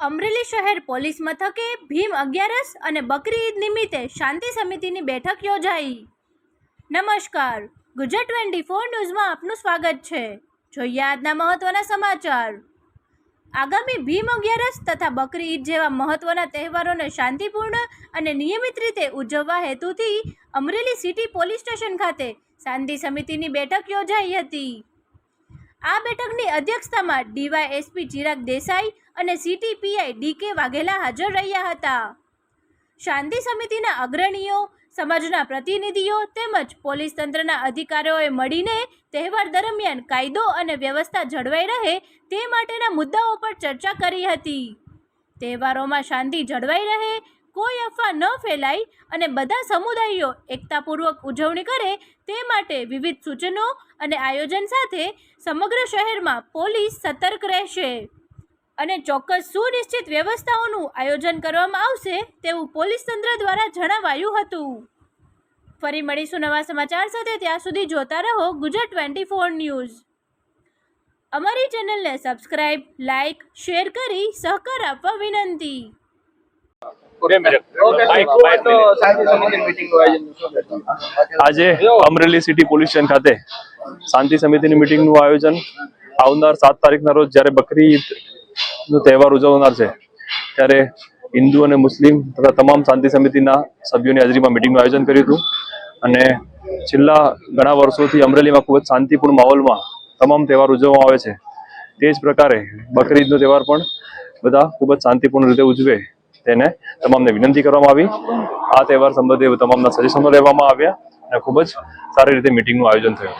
અમરેલી શહેર પોલીસ મથકે ભીમ અગિયારસ અને બકરી ઈદ નિમિત્તે શાંતિ સમિતિની બેઠક યોજાઈ. નમસ્કાર. ગુજરાત ટ્વેન્ટી ફોર ન્યૂઝમાં આપનું સ્વાગત છે. જોઈએ આજના મહત્વના સમાચાર. આગામી ભીમ અગિયારસ તથા બકરી ઈદ જેવા મહત્વના તહેવારોને શાંતિપૂર્ણ અને નિયમિત રીતે ઉજવવા હેતુથી અમરેલી સિટી પોલીસ સ્ટેશન ખાતે શાંતિ સમિતિની બેઠક યોજાઈ હતી. આ બેઠકની અધ્યક્ષતામાં ડીવાયએસપી ચિરાગ દેસાઈ અને સીટીપીઆઈ ડીકે વાઘેલા હાજર રહ્યા હતા. શાંતિ સમિતિના અગ્રણીઓ, સમાજના પ્રતિનિધિઓ તેમજ પોલીસ તંત્રના અધિકારીઓએ મળીને તહેવાર દરમિયાન કાયદો અને વ્યવસ્થા જળવાઈ રહે તે માટેના મુદ્દાઓ પર ચર્ચા કરી હતી. તહેવારોમાં શાંતિ જળવાઈ રહે કોઈ અફવા ન ફેલાય અને બધા સમુદાયો એકતાપૂર્વક ઉજવણી કરે તે માટે વિવિધ સૂચનો અને આયોજન સાથે સમગ્ર શહેરમાં પોલીસ સતર્ક રહેશે. અને ચોક્કસ સુનિશ્ચિત વ્યવસ્થાઓનું આયોજન કરવામાં આવશે તેવું પોલીસ તંત્ર દ્વારા જણાવાયું હતું. ફરી મળીશું નવા સમાચાર સાથે, ત્યાં સુધી જોતા રહો ગુજરાત ટ્વેન્ટી ફોર ન્યૂઝ. અમારી ચેનલને સબસ્ક્રાઇબ, લાઇક, શેર કરી સહકાર આપવા વિનંતી. આજે અમરેલી સિટી પોલીસ સ્ટેશન ખાતે શાંતિ સમિતિની મિટિંગનું આયોજન. આવનાર સાત તારીખના રોજ જ્યારે બકરી નો તહેવાર ઉજવનાર છે ત્યારે હિન્દુ અને મુસ્લિમ તથા તમામ શાંતિ સમિતિના સભ્યોની હાજરીમાં મિટિંગનું આયોજન કર્યું હતું. અને છેલ્લા ઘણા વર્ષોથી અમરેલીમાં ખૂબ જ શાંતિપૂર્ણ માહોલમાં તમામ તહેવાર ઉજવવામાં આવે છે. તે જ પ્રકારે બકરી ઈદનો તહેવાર પણ બધા ખૂબ જ શાંતિપૂર્ણ રીતે ઉજવે તેને તમામને વિનંતી કરવામાં આવી. આ તહેવાર સંબંધે તમામના સજેશનો લેવામાં આવ્યા અને ખૂબ જ સારી રીતે મિટિંગનું આયોજન થયું.